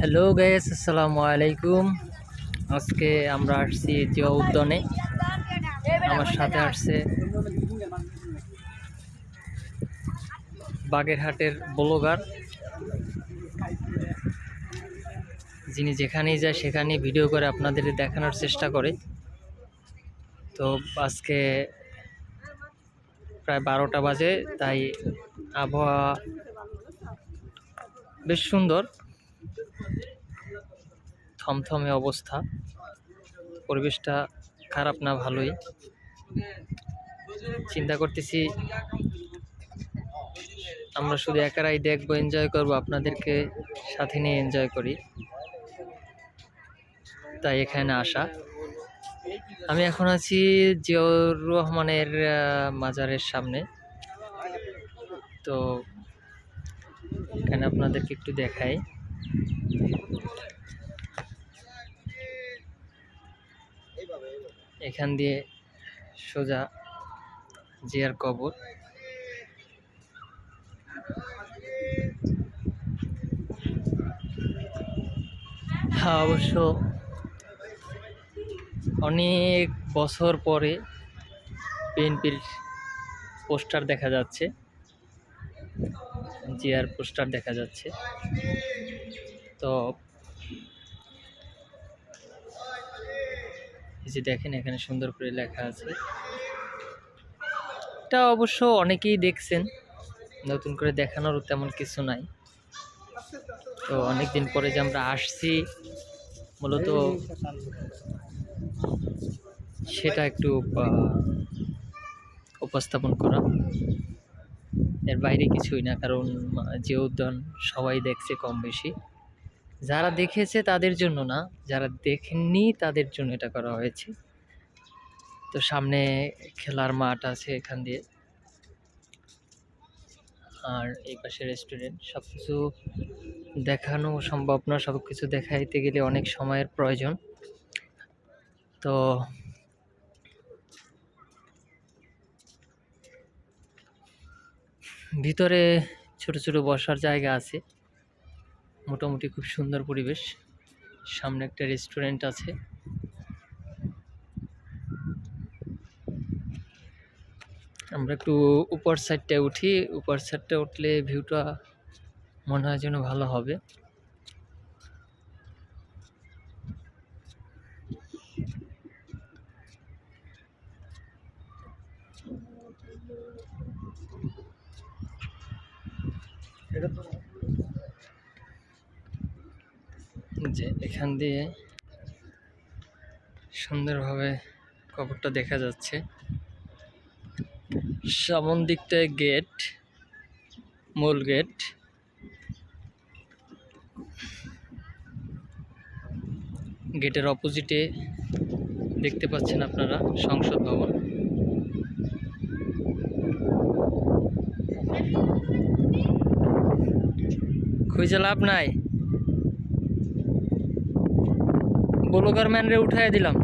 Hello guys আসসালামু আলাইকুম আজকে আমরা আসছি জিয়া উদ্যানে। আমার সাথে আসছে বাগেরহাটের ব্লগার। যিনি যেখানেই যায় সেখানেই ভিডিও করে আপনাদের দেখানোর চেষ্টা করে। তো আজকে প্রায় বারোটা বাজে, তাই আবহাওয়া বেশ সুন্দর। থমথমে অবস্থা। পরিবেশটা খারাপ না, ভালোই। চিন্তা করতেছি, আমরা শুধু একারাই দেখব এনজয় করব, আপনাদেরকে সাথে নিয়ে এনজয় করি। তাই এখানে আসা। আমি এখন আছি জিয়াউর রহমানের মাজারের সামনে। তো এখানে আপনাদেরকে একটু দেখাই। এখান দিয়ে সোজা জিয়ার কবর। হ্যাঁ অবশ্য অনেক বছর পরে বিএনপির পোস্টার দেখা যাচ্ছে। জিয়ার পোস্টার দেখা যাচ্ছে। তো এই যে দেখেন, এখানে সুন্দর করে লেখা আছে। এটা অবশ্য অনেকেই দেখছেন, নতুন করে দেখানোর তেমন কিছু নাই। তো অনেক দিন পরে যে আমরা আসছি, মূলত সেটা একটু উপস্থাপন করা। এর বাইরে কিছুই না, কারণ যে উদ্যান সবাই দেখছে কম বেশি। যারা দেখেছে তাদের জন্য না, যারা দেখেননি তাদের জন্য এটা করা হয়েছে। তো সামনে খেলার মাঠ আছে এখান দিয়ে। আর এই পাশে রেস্টুরেন্ট সব কিছু দেখানো সম্ভব না সব কিছু দেখাইতে গেলে অনেক সময়ের প্রয়োজন। তো ভিতরে ছোট ছোট বসার জায়গা আছে। মোটামুটি খুব সুন্দর পরিবেশ। সামনে একটা রেস্টুরেন্ট আছে। আমরা একটু উপর সাইডটায় উঠি। উপর সাইডটা উঠলে ভিউটা মনে হয় যেন ভালো হবে। যে এখান দিয়ে সুন্দরভাবে কবরটা দেখা যাচ্ছে। সামন দিকটায় গেট, মূল গেট। গেটের অপোজিটে দেখতে পাচ্ছেন আপনারা সংসদ ভবন। খুঁজে লাভ নাই। ব্লগার ম্যানরে উঠাই দিলাম।